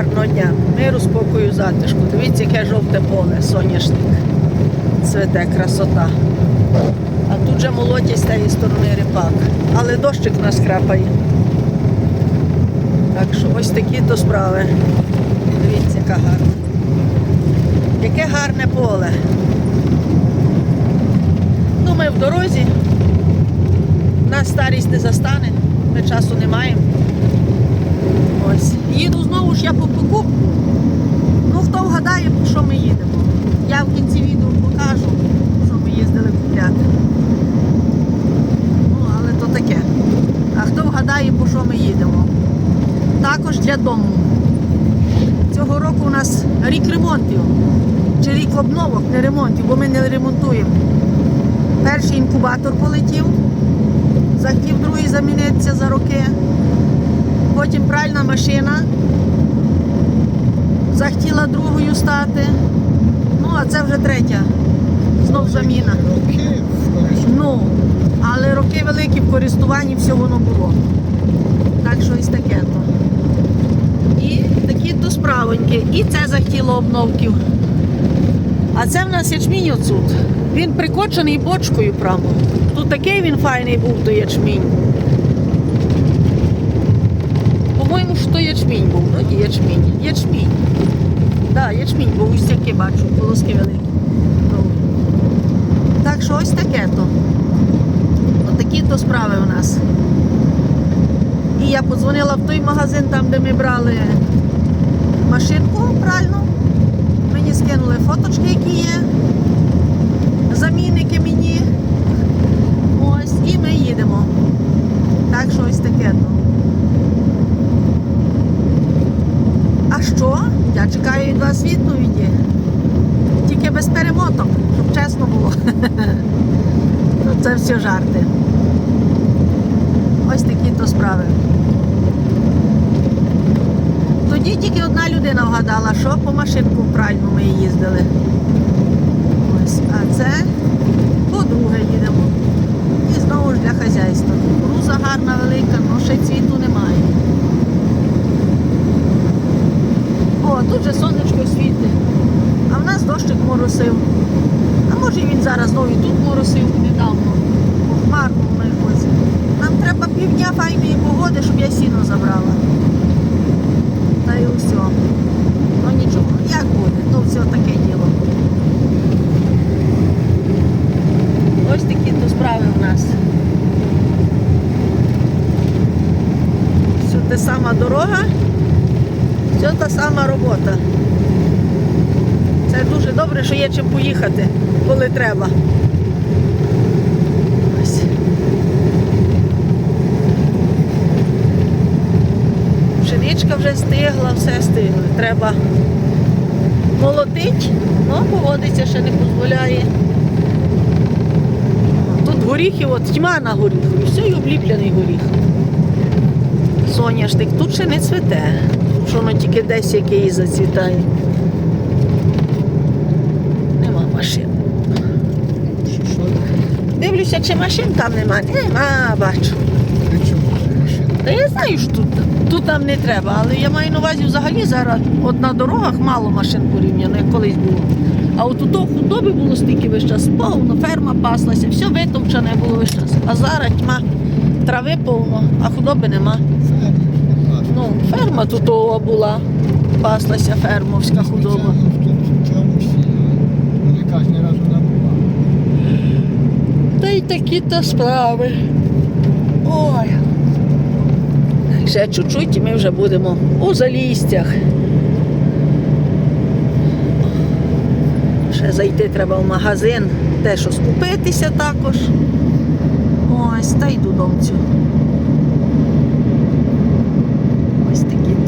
гарного дня. Миру, спокою, затишку. Дивіться, яке жовте поле, соняшник. Цвете красота. А тут же молодять з тієї сторони ріпак. Але дощик нас храпає. Так що ось такі то справи. Дивіться, яка гарна. Яке гарне поле. Ну, ми в дорозі. Нас старість не застане, ми часу не маємо. Ось. Їду я по покупку. Ну, хто вгадає, по що ми їдемо. Я в кінці відео покажу, що ми їздили купляти. Ну, але то таке. А хто вгадає, по що ми їдемо? Також для дому. Цього року у нас рік ремонтів. Чи рік обновок, не ремонтів, бо ми не ремонтуємо. Перший інкубатор полетів, захотів другий замінитися за роки. Потім пральна машина захотіла другою стати. Ну, а це вже третя. Знов заміна. Ну, але роки великі в користуванні все воно було. Так що ось таке то. І такі то справоньки. І це захотіло обновків. А це в нас ячмінь оцут. Він прикочений бочкою прямо. Тут такий він файний був, то ячмінь. По-моєму, що то ячмінь був, вроді ячмінь. Ячмінь. Да, ячмінь, бо такі бачу, полоски великі. Ну. Так що ось таке то. Отакі то справи у нас. І я подзвонила в той магазин, там, де ми брали машинку пральну. Мені скинули фоточки, які є. Замінники мені. Ось, і ми їдемо. Так що ось таке то. Що? Я чекаю від вас відповіді. Тільки без перемоток, щоб чесно було. Це все жарти. Ось такі то справи. Тоді тільки одна людина вгадала, що по машинку в пральну ми їздили. Ось, а це по-друге їдемо. І знову ж для хазяйства. Кукуруза гарна, велика, але ще цвіту немає. О, тут же сонечко світить. А в нас дощик моросив. А може він зараз знову і тут моросив недавно. По хмарному якось. Нам треба півдня файної погоди, щоб я сіно забрала. Та й усе. Ну нічого, як буде, то все таке діло. Ось такі то справи в нас. Все та сама дорога, все та сама робота. Це дуже добре, що є чим поїхати, коли треба. Ось. Пшеничка вже стигла, все стигло. Треба молотить, але погодиться ще не дозволяє. Тут горіхи, от тьма на горіху, все і обліплений горіх. Соняшник тут ще не цвіте, що воно тільки десь який зацвітає. Нема машин. Дивлюся, чи машин там нема. Нема, бачу. Та я знаю, що тут, тут там не треба, але я маю на увазі взагалі зараз от на дорогах мало машин порівняно, як колись було. А от у того худоби було стільки весь час повно, ферма паслася, все витовчене було весь час. А зараз тьма, трави повно, а худоби нема. Ферма. Ну, ферма тут ова була, паслася фермовська худоба. Та й такі то справи. Ой. Ще чуть-чуть і ми вже будемо у залістях. Ще зайти треба в магазин, те, що скупитися також. Ось, та йду домцю.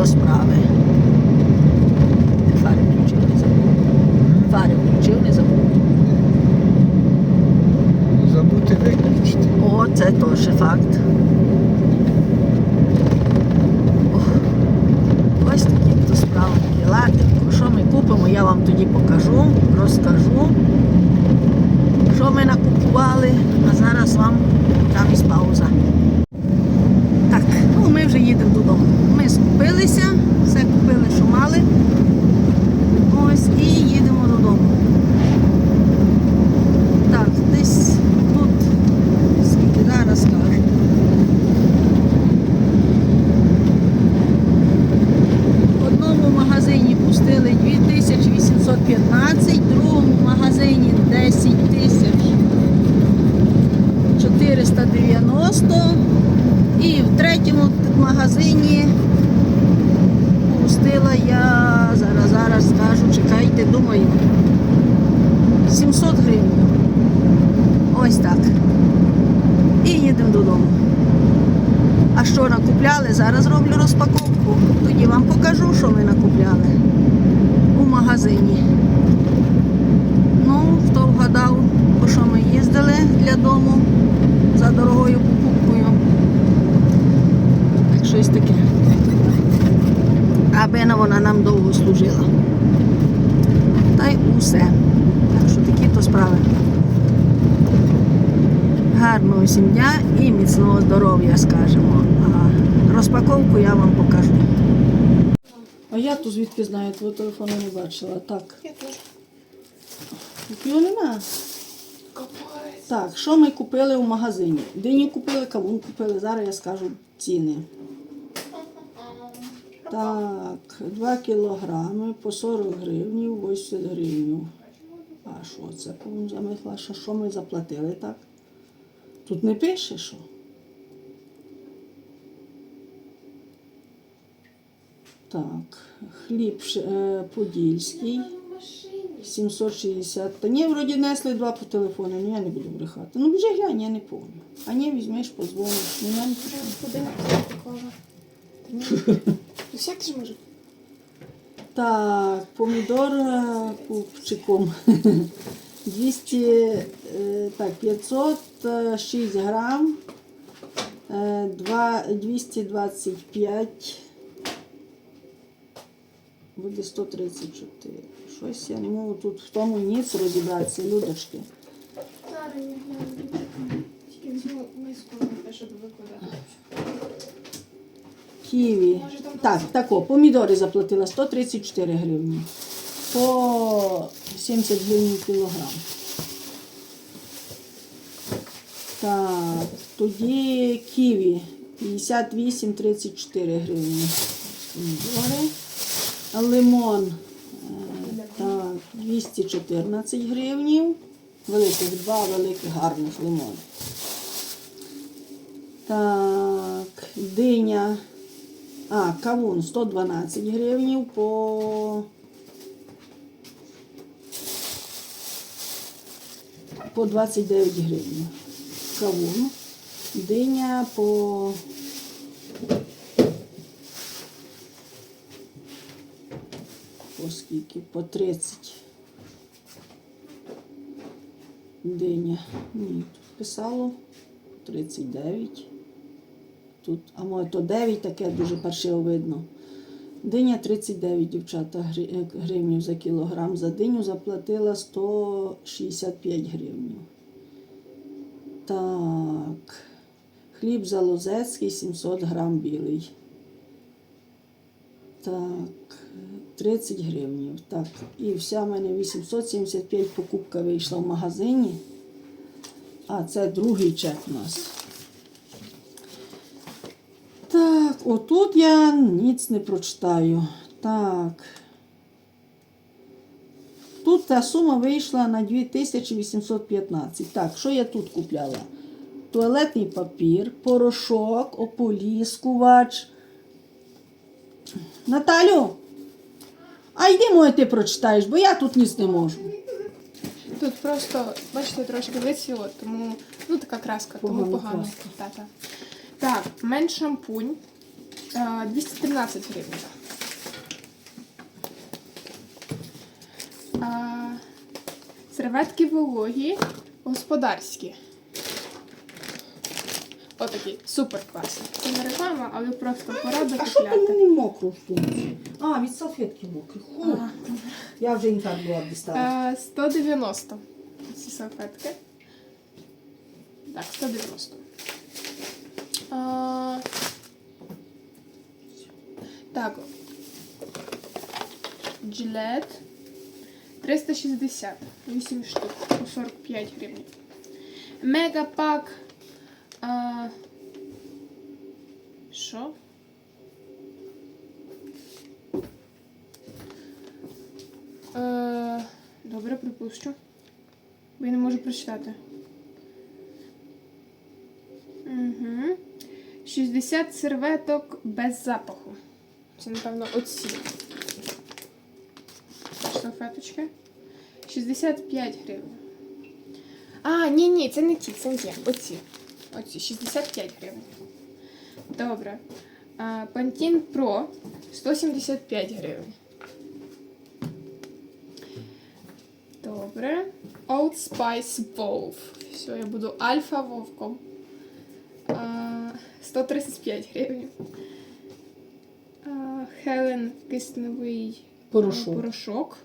То справи. Фари включив, не забув. Фари включив, не забув. Забути виключити. О, це теж факт. Ось такі то справи. Латенько. Що ми купимо, я вам тоді покажу, розкажу, що ми накупували, а зараз вам там із пауза. Так, ну ми вже їдемо додому скупилися, все купили, що мали. Ось так. І їдемо додому. А що накупляли? Зараз роблю розпаковку. Тоді вам покажу, що ми накупляли у магазині. Ну, хто вгадав, по що ми їздили для дому за дорогою покупкою. Так, щось таке. Аби вона нам довго служила. Та й усе. Так що такі то справи. Гарного всім дня і міцного здоров'я, скажемо. А розпаковку я вам покажу. А я то звідки знаю, твого телефону не бачила. Так. Я теж. Його нема. Так, що ми купили у магазині? Дині купили, кавун купили. Зараз я скажу ціни. Так, 2 кілограми по 40 гривень, 80 гривень. А що це кавун замисла? Що, що ми заплатили так? Тут не пише, що? Так, хліб е, подільський. 760. Та ні, вроді несли два по телефону, ну я не буду брехати. Ну вже глянь, я не помню. А ні, візьмеш, позвониш. Ну ні. Ну як же може? Так, помідор е, купчиком. 200, е, так, 506 грам. е, 225. Буде 134. Щось я не можу тут в тому ніц розібратися, людочки. Зараз я гляну. Тільки візьму миску, на те, щоб викладати. Ківі. Так, тако, помідори заплатила 134 гривні. По 70 гривень кілограм. Так, тоді ківі 58-34 гривні. Лимон е, так, 214 гривнів. Великих, два великих гарних лимони. Так, диня. А, кавун 112 гривнів по. По 29 гривень. Кавун. Диня по. По скільки? По 30. Диня. Ні, тут писало 39. Тут, а може то 9 таке дуже паршиво видно. Диня 39, дівчата, е, гривнів за кілограм. За диню заплатила 165 гривнів. Так. Хліб залозецький 700 грам білий. Так, 30 гривнів. Так, і вся в мене 875 покупка вийшла в магазині. А це другий чек у нас. Так, отут я ніц не прочитаю. Так. Тут та сума вийшла на 2815. Так, що я тут купляла? Туалетний папір, порошок, ополіскувач. Наталю, а йди, моє, ти прочитаєш, бо я тут ніц не можу. Тут просто, бачите, трошки висіло, тому ну така краска, тому погано. Та-та. Так, мент шампунь 213 гривень. А, серветки вологі, господарські. Отакі, супер класні. Це не реклама, але просто порада А що ти мені мокро в сумці? А, від салфетки мокрі. Ху. Я вже їм так була дістала. Е, 190 ці салфетки. Так, 190. А, так. Джилет 360. 8 штук по 45 гривень. Мегапак. Що? Е, добре, припущу. Бо я не можу прочитати. Угу. 60 серветок без запаху. Це, напевно, оці. салфеточки. 65 гривень. А, ні, ні, це не ті, це не ті. Оці. Оці, 65 гривень. Добре. А, Pantene Pro 175 гривень. Добре. Old Spice Wolf. Все, я буду альфа вовком. А, 135 гривень. Helen кисневий Порошок. порошок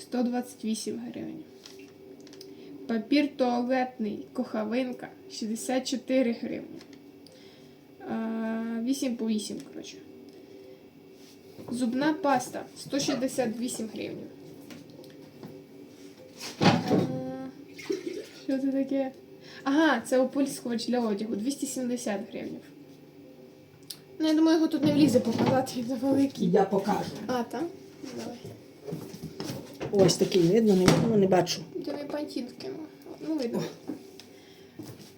128 гривень. Папір туалетний кохавинка 64 гривні. 8 по 8, коротше. Зубна паста 168 гривень. Що це таке? Ага, це опульскувач для одягу 270 гривень. Ну, я думаю, його тут не влізе показати, він великий. Я покажу. А, там? Давай. Ось такий видно, не видно, не бачу. Не пантін. Ну, видно.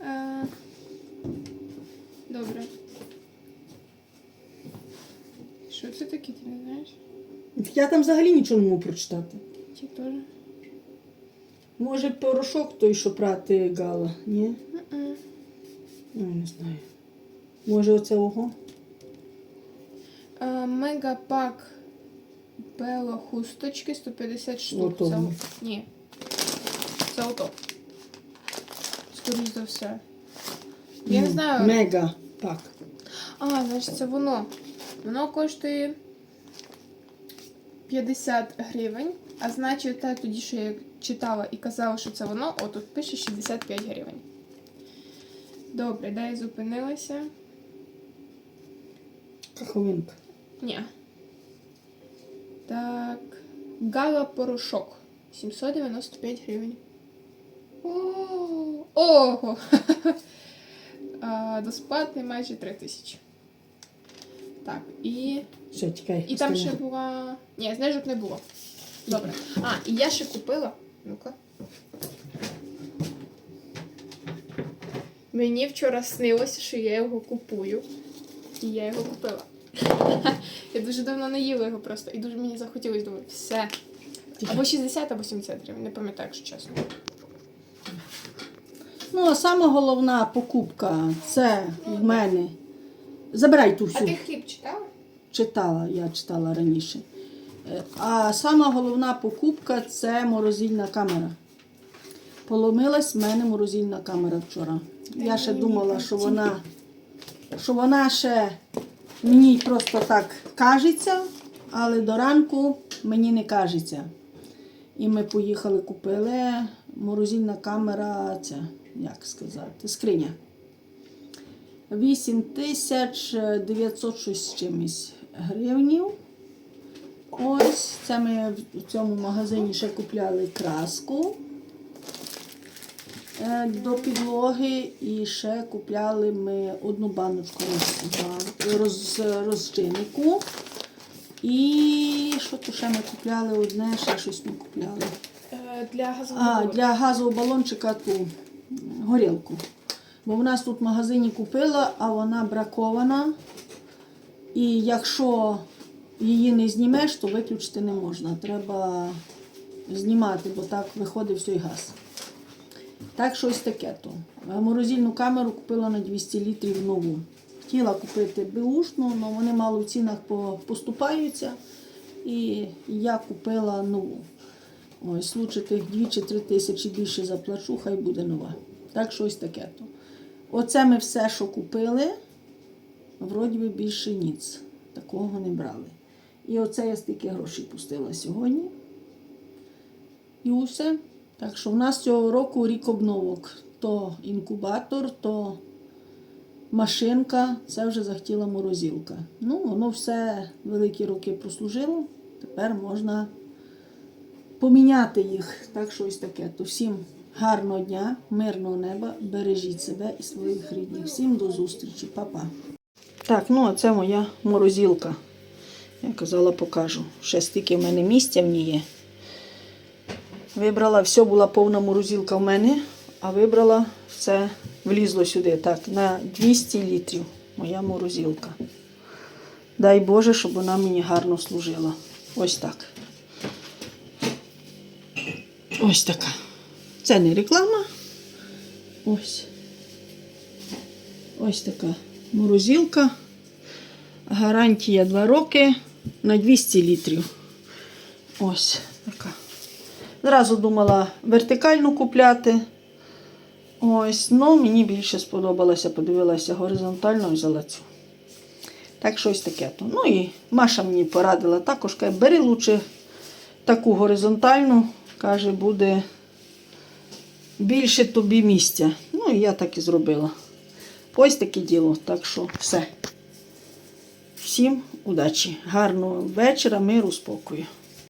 Е, Добре. Що це таке, ти не знаєш? Я там взагалі нічого не можу прочитати. Ті теж? Може, порошок той, що прати гала, ні? Ну, не знаю. Може, оце ого? Мегапак Бело хусточки 150 штук. Ото. Це... Ні. Це ото. Скоріш за все. Я не знаю. Мега пак. А, значить, це воно. Воно коштує 50 гривень. А значить, та тоді, що я читала і казала, що це воно, о, тут пише 65 гривень. Добре, де я зупинилася? Каховинка. Ні. Так. Гала порошок. 795 гривень. О, Ого! А, Безплатний майже 3 тисячі. Так, і. Все, тікай. І там ще була. Ні, знижок не було. Добре. А, і я ще купила. Ну-ка. Мені вчора снилося, що я його купую. І я його купила. Я дуже давно не їла його просто. І дуже мені захотілося думаю, все. Або 60, або 70 гривень, не пам'ятаю, якщо чесно. Ну, а сама головна покупка це в мене. Забирай ту А ти хліб читала? Читала, я читала раніше. Е, А сама головна покупка це морозильна камера. Поломилась в мене морозильна камера вчора. Я ще думала, що вона, що вона ще мені просто так кажеться, але до ранку мені не кажеться. І ми поїхали, купили морозильна камера, це, як сказати, скриня. 8900 щось з чимось гривнів. Ось це ми в цьому магазині ще купляли краску до підлоги і ще купляли ми одну баночку роз, роз, розчиннику. І що то ще ми купляли одне, ще щось ми купляли. Е, Для газового. А, для газового балончика ту горілку. Бо в нас тут в магазині купила, а вона бракована. І якщо її не знімеш, то виключити не можна. Треба знімати, бо так виходить всій газ. Так, щось таке то. Морозильну камеру купила на 200 літрів нову. Хотіла купити беушну, але вони мало в цінах поступаються. І я купила нову. Ось, лучше тих 2 чи 3 тисячі більше заплачу, хай буде нова. Так, щось таке то. Оце ми все, що купили, вроді би більше ніц. Такого не брали. І оце я стільки грошей пустила сьогодні. І усе. Так що в нас цього року рік обновок. То інкубатор, то машинка, це вже захотіла морозилка. Ну, воно все великі роки прослужило. Тепер можна поміняти їх. Так що ось таке. То всім гарного дня, мирного неба, бережіть себе і своїх рідних. Всім до зустрічі, Па-па. Так, ну а це моя морозилка. Я казала, покажу. Ще стільки в мене місця в ній є. Вибрала, все була повна морозилка в мене, а вибрала все, влізло сюди. Так, на 200 літрів моя морозилка. Дай Боже, щоб вона мені гарно служила. Ось так. Ось така. Це не реклама. Ось. Ось така морозилка. Гарантія 2 роки на 200 літрів. Ось така. Зразу думала вертикальну купляти. Ось, ну мені більше сподобалося, подивилася горизонтально взяла цю. Так щось таке. то. Ну і Маша мені порадила також, каже, бери лучше таку горизонтальну, каже, буде більше тобі місця. Ну і я так і зробила. Ось таке діло. Так що все. Всім удачі, гарного вечора, миру, спокою.